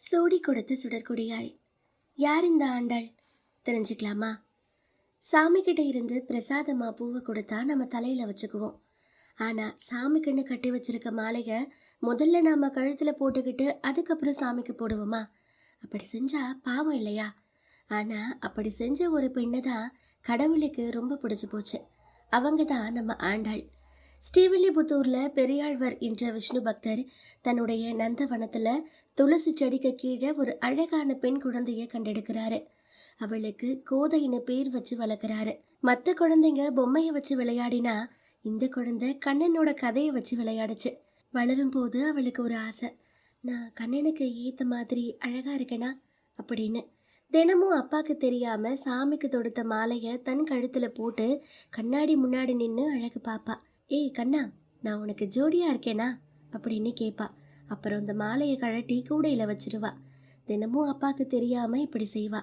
சூடி கொடுத்து சுடற்குடியாள். யார் இந்த ஆண்டாள்? தெரிஞ்சுக்கலாமா? சாமிக்கிட்ட இருந்து பிரசாதமாக பூவை கொடுத்தா நம்ம தலையில் வச்சுக்குவோம். ஆனால் சாமிக்குன்னு கட்டி வச்சிருக்க மாலையை முதல்ல நாம் கழுத்தில் போட்டுக்கிட்டு அதுக்கப்புறம் சாமிக்கு போடுவோமா? அப்படி செஞ்சா பாவம் இல்லையா? ஆனால் அப்படி செஞ்ச ஒரு பெண்ணை தான் கடவுளுக்கு ரொம்ப பிடிச்சி போச்சு. அவங்க தான் நம்ம ஆண்டாள். ஸ்ரீவில்லிபுத்தூரில் பெரியாழ்வர் என்ற விஷ்ணு பக்தர் தன்னுடைய நந்தவனத்தில் துளசி செடிக்கு கீழே ஒரு அழகான பெண் குழந்தையை கண்டெடுக்கிறாரு. அவளுக்கு கோதைன்னு பேர் வச்சு வளர்க்குறாரு. மற்ற குழந்தைங்க பொம்மையை வச்சு விளையாடினா இந்த குழந்தை கண்ணனோட கதையை வச்சு விளையாடுச்சு. வளரும் போது அவளுக்கு ஒரு ஆசை. நான் கண்ணனுக்கு ஏற்ற மாதிரி அழகாக இருக்கேனா? அப்படின்னு. தினமும் அப்பாவுக்கு தெரியாமல் சாமிக்கு தொடுத்த மாலையை தன் கழுத்தில் போட்டு கண்ணாடி முன்னாடி நின்று அழகு பாப்பா. ஏய் கண்ணா நான் உனக்கு ஜோடியாக இருக்கேனா? அப்படின்னு கேட்பா அப்புறம் அந்த மாலையை கழட்டி கூடையில் வச்சிருவா. தினமும் அப்பாவுக்கு தெரியாமல் இப்படி செய்வா.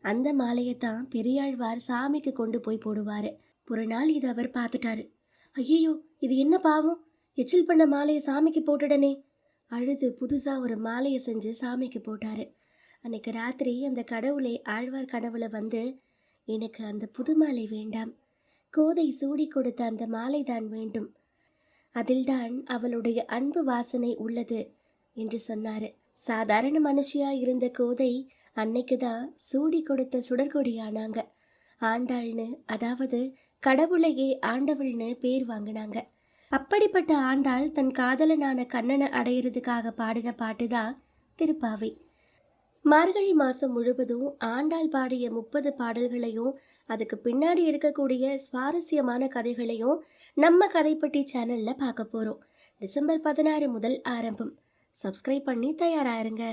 அந்த மாலையை தான் பெரியாழ்வார் சாமிக்கு கொண்டு போய் போடுவார். ஒரு நாள் இதை அவர் பார்த்துட்டாரு. ஐயோ இது என்ன பாவம்? எச்சில் பண்ண மாலையை சாமிக்கு போட்டுடனே. அழுது புதுசாக ஒரு மாலையை செஞ்சு சாமிக்கு போட்டார். அன்னைக்கு ராத்திரி அந்த கடவுளை ஆழ்வார் கனவுல வந்து எனக்கு அந்த புது மாலை வேண்டாம். கோதை சூடி கொடுத்த அந்த மாலைதான் வேண்டும். அதில்தான் அவளுடைய அன்பு வாசனை உள்ளது என்று சொன்னாரு. சாதாரண மனுஷியா இருந்த கோதை அன்னைக்கு தான் சூடி கொடுத்த சுடற்கொடியானாங்க. ஆண்டாள்னு அதாவது கடவுளையே ஆண்டவள்னு பேர் வாங்கினாங்க. அப்படிப்பட்ட ஆண்டாள் தன் காதலனான கண்ணனை அடையிறதுக்காக பாடின பாட்டு தான் திருப்பாவை. மார்கழி மாதம் முழுவதும் ஆண்டாள் பாடிய முப்பது பாடல்களையும் அதுக்கு பின்னாடி இருக்கக்கூடிய சுவாரஸ்யமான கதைகளையும் நம்ம கதைப்பட்டி சேனலில் பார்க்க போகிறோம் டிசம்பர் பதினாறு முதல் ஆரம்பம். சப்ஸ்கிரைப் பண்ணி தயாராயிருங்க